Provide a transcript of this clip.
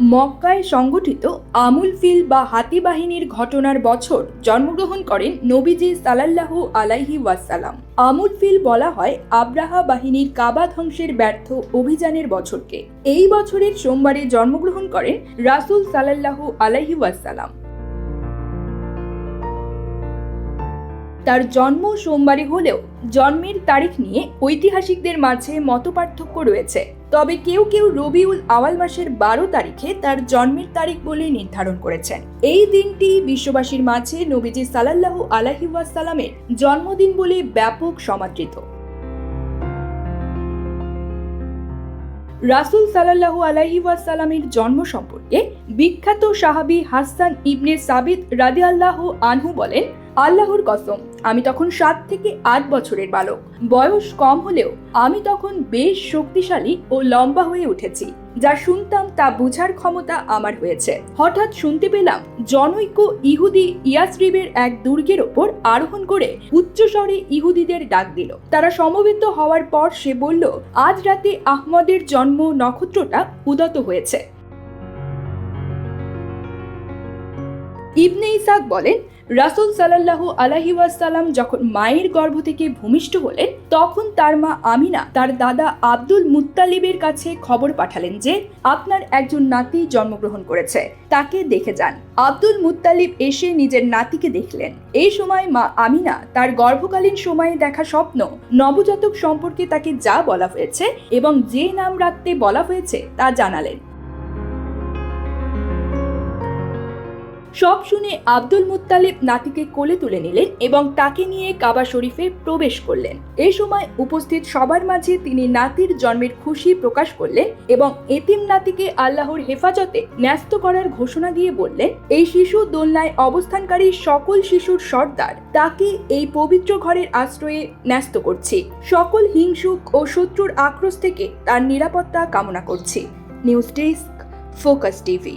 মক্কায় সংগঠিত আমুল ফিল বা হাতি বাহিনীর ঘটনার বছর জন্মগ্রহণ করেন নবীজি সালাল্লাহু আলাইহি ওয়াসালাম। আমুল ফিল বলা হয় আব্রাহা বাহিনীর কাবা ধ্বংসের ব্যর্থ অভিযানের বছরকে। এই বছরের সোমবারে জন্মগ্রহণ করেন রাসুল সালাল্লাহু আলাইহি ওয়াসাল্লাম তার জন্ম সোমবারে হলেও জন্মের তারিখ নিয়ে ঐতিহাসিকদের মাঝে মতপার্থক্য রয়েছে। তবে কেউ কেউ রবিউল আওয়াল মাসের বারো তারিখে তার জন্মের তারিখ বলে নির্ধারণ করেছেন। এই দিনটি বিশ্ববাসীর মাঝে নবীজি সালাল্লাহু আলাহি ওয়াসাল্লামের জন্মদিন বলে ব্যাপক সমাদৃত। রাসূল সাল্লাল্লাহু আলাইহি ওয়াসাল্লামের জন্ম সম্পর্কে বিখ্যাত সাহাবী হাসান ইবনে সাবিত রাদিয়াল্লাহু আনহু বলেন আল্লাহর কসম, আমি তখন সাত থেকে আট বছরের বালক। বয়স কম হলেও আমি তখন বেশ শক্তিশালী ও লম্বা হয়ে উঠেছি, যা শুনতাম তা বোঝার ক্ষমতা আমার হয়েছে। হঠাৎ শুনতে পেলাম জনৈক ইহুদি ইয়াসরিবের এক দুর্গের ওপর আরোহণ করে উচ্চস্বরে ইহুদিদের ডাক দিল। তারা সমবেত হওয়ার পর সে বলল, আজ রাতে আহমদের জন্ম নক্ষত্রটা উদত হয়েছে। ইবনে ইসাক বলেন, রাসূল সাল্লাল্লাহু আলাইহি ওয়াসাল্লাম যখন মায়ের গর্ভ থেকে ভূমিষ্ঠ হলেন, তখন তার মা আমিনা, তার দাদা আব্দুল মুত্তালিবের কাছে খবর পাঠালেন যে, আপনার একজন নাতি জন্মগ্রহণ করেছে। তাকে দেখে যান। আব্দুল মুত্তালিব এসে নিজের নাতিকে দেখলেন। এই সময় মা আমিনা তার গর্ভকালীন সময়ে দেখা স্বপ্ন, নবজাতক সম্পর্কে তাকে যা বলা হয়েছে এবং যে নাম রাখতে বলা হয়েছে তা জানালেন। সব শুনে আব্দুল মুত্তালিব নাতিকে কোলে তুলে নিলেন এবং তাকে নিয়ে কাবা শরীফে প্রবেশ করলেন। এ সময় উপস্থিত সবার মাঝে তিনি নাতির জন্মের খুশি প্রকাশ করলেন এবং এতিম নাতিকে আল্লাহর হেফাজতে ন্যস্ত করার ঘোষণা দিয়ে বললেন, এই শিশু দোলনায় অবস্থানকারী সকল শিশুর সর্দার। তাকে এই পবিত্র ঘরের আশ্রয়ে ন্যস্ত করছি। সকল হিংসুক ও শত্রুর আক্রোশ থেকে তার নিরাপত্তা কামনা করছি। News desk, focus TV.